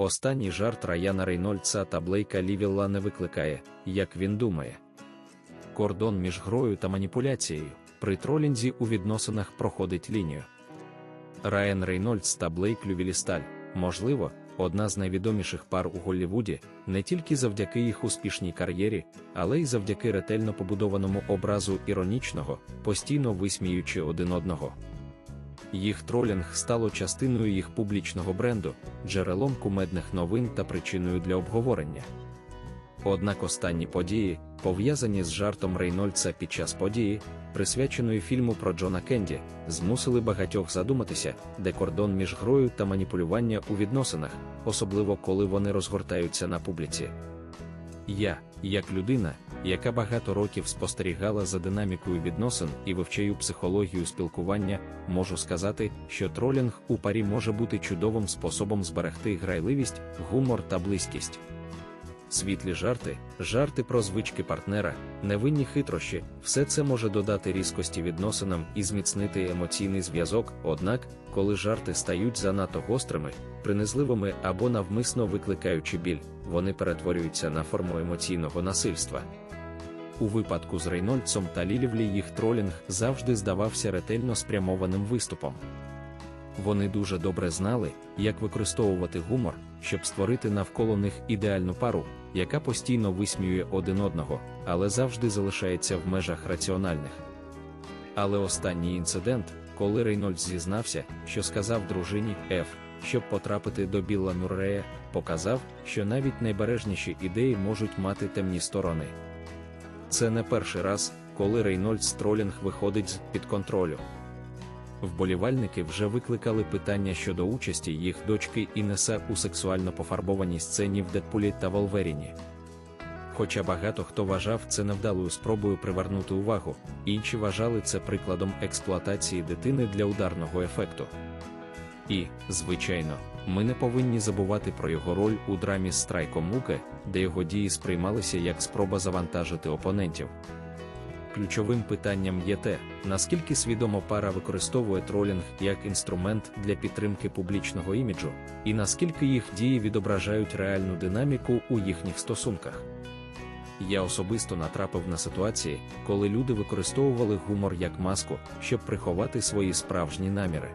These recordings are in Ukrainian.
Останній жарт Раяна Рейнольдса та Блейка Лівілла не викликає, як він думає. Кордон між грою та маніпуляцією при тролінзі у відносинах проходить лінію. Райан Рейнольдс та Блейк Лювілісталь, можливо, одна з найвідоміших пар у Голлівуді, не тільки завдяки їх успішній кар'єрі, але й завдяки ретельно побудованому образу іронічного, постійно висміючи один одного. Їх тролінг стало частиною їх публічного бренду, джерелом кумедних новин та причиною для обговорення. Однак останні події, пов'язані з жартом Рейнольдса під час події, присвяченої фільму про Джона Кенді, змусили багатьох задуматися, де кордон між грою та маніпулювання у відносинах, особливо коли вони розгортаються на публіці. Я, як людина, яка багато років спостерігала за динамікою відносин і вивчаю психологію спілкування, можу сказати, що тролінг у парі може бути чудовим способом зберегти грайливість, гумор та близькість. Світлі жарти, жарти про звички партнера, невинні хитрощі, все це може додати різкості відносинам і зміцнити емоційний зв'язок. Однак, коли жарти стають занадто гострими, принизливими або навмисно викликаючи біль, вони перетворюються на форму емоційного насильства. У випадку з Рейнольдсом та Лілівлі їх тролінг завжди здавався ретельно спрямованим виступом. Вони дуже добре знали, як використовувати гумор, щоб створити навколо них ідеальну пару, яка постійно висміює один одного, але завжди залишається в межах раціональних. Але останній інцидент, коли Рейнольдс зізнався, що сказав дружині Ф, щоб потрапити до Білла Мюррея, показав, що навіть найбережніші ідеї можуть мати темні сторони. Це не перший раз, коли Рейнольдс тролінг виходить з під контролю. Вболівальники вже викликали питання щодо участі їх дочки Інеса у сексуально пофарбованій сцені в Дедпулі та Волверіні. Хоча багато хто вважав це невдалою спробою привернути увагу, інші вважали це прикладом експлуатації дитини для ударного ефекту. І, звичайно, ми не повинні забувати про його роль у драмі з страйком Муке, де його дії сприймалися як спроба завантажити опонентів. Ключовим питанням є те, наскільки свідомо пара використовує тролінг як інструмент для підтримки публічного іміджу, і наскільки їх дії відображають реальну динаміку у їхніх стосунках. Я особисто натрапив на ситуації, коли люди використовували гумор як маску, щоб приховати свої справжні наміри.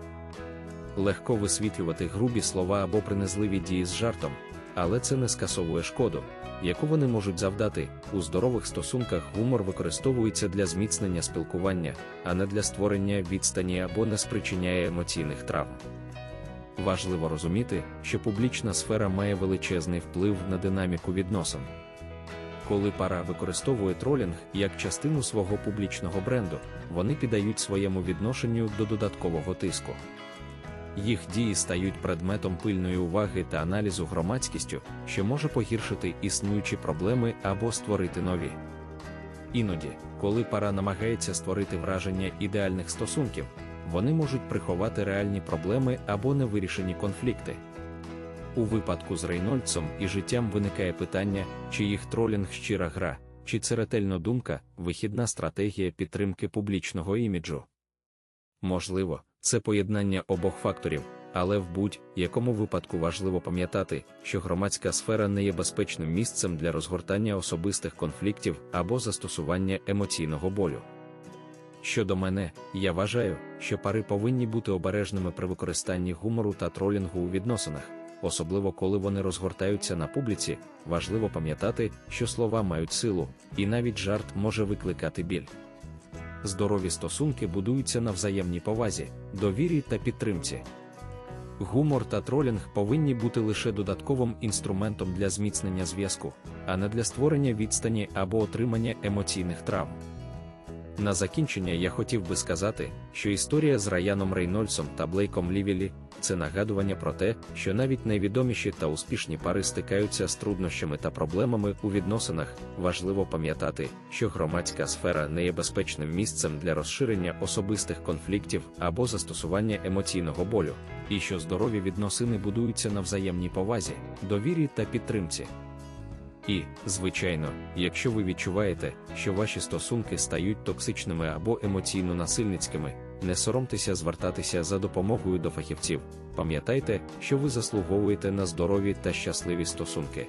Легко висвітлювати грубі слова або принизливі дії з жартом, але це не скасовує шкоду, яку вони можуть завдати. У здорових стосунках гумор використовується для зміцнення спілкування, а не для створення відстані або не спричиняє емоційних травм. Важливо розуміти, що публічна сфера має величезний вплив на динаміку відносин. Коли пара використовує тролінг як частину свого публічного бренду, вони піддають своєму відношенню до додаткового тиску. Їх дії стають предметом пильної уваги та аналізу громадськістю, що може погіршити існуючі проблеми або створити нові. Іноді, коли пара намагається створити враження ідеальних стосунків, вони можуть приховати реальні проблеми або невирішені конфлікти. У випадку з Рейнольдсом і життям виникає питання, чи їх тролінг щира гра, чи це ретельна думка, вихідна стратегія підтримки публічного іміджу. Можливо, це поєднання обох факторів, але в будь-якому випадку важливо пам'ятати, що громадська сфера не є безпечним місцем для розгортання особистих конфліктів або застосування емоційного болю. Щодо мене, я вважаю, що пари повинні бути обережними при використанні гумору та тролінгу у відносинах, особливо коли вони розгортаються на публіці, важливо пам'ятати, що слова мають силу, і навіть жарт може викликати біль. Здорові стосунки будуються на взаємній повазі, довірі та підтримці. Гумор та тролінг повинні бути лише додатковим інструментом для зміцнення зв'язку, а не для створення відстані або отримання емоційних травм. На закінчення я хотів би сказати, що історія з Раяном Рейнольдсом та Блейком Лівілі це нагадування про те, що навіть найвідоміші та успішні пари стикаються з труднощами та проблемами у відносинах. Важливо пам'ятати, що громадська сфера не є безпечним місцем для розширення особистих конфліктів або застосування емоційного болю, і що здорові відносини будуються на взаємній повазі, довірі та підтримці. І, звичайно, якщо ви відчуваєте, що ваші стосунки стають токсичними або емоційно насильницькими, Не соромтеся звертатися за допомогою до фахівців. Пам'ятайте, що ви заслуговуєте на здорові та щасливі стосунки.